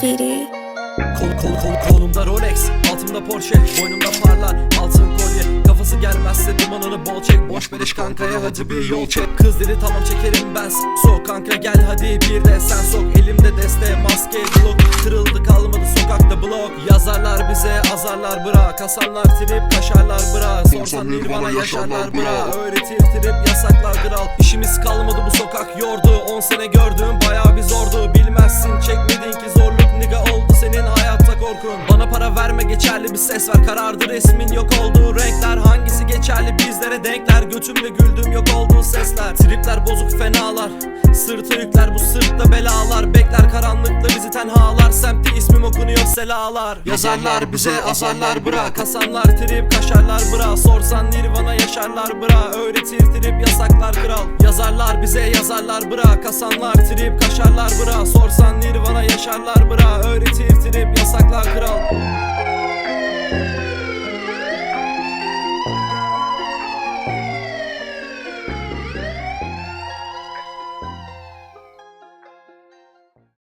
Kitty. Kol kol kol kolumda Rolex Altımda Porsche Boynumda parlar Altın kolye. Kafası gelmezse dumanını bol çek. Boş beleş kankaya hadi bir yol çek. Kız dedi tamam çekerim ben. Sok kanka gel hadi bir de sen sok. Elimde deste maske glock Kırıldı kalmadı sokakta blok. Yazarlar bize azarlar bırak. Hasanlar trip kaşarlar bırak. Sorsan Nirvana yaşarlar bırak. Öğretir trip yasaklar kral. İşimiz kalmadı bu sokak yordu. 10 sene gördüm bayağı bir zordu Verme geçerli bir ses ver Karardı resmin yok olduğu renkler Hangisi geçerli bizlere denkler. Götümle güldüm yok olduğu sesler. Tripler bozuk fenalar. Sırtı yükler bu sırtta belalar. Bekler karanlıkta bizi tenhalar. Semtte ismim okunuyor selalar. Yazarlar bize azarlar bırak. Hasanlar trip kaşarlar bırak. Sorsan Nirvana yaşarlar bırak. Öğretir trip yasaklar kral. Yazarlar bize yazarlar bırak. Hasanlar trip kaşarlar bırak. Sorsan Nirvana yaşarlar bırak. Öğretir trip yasaklar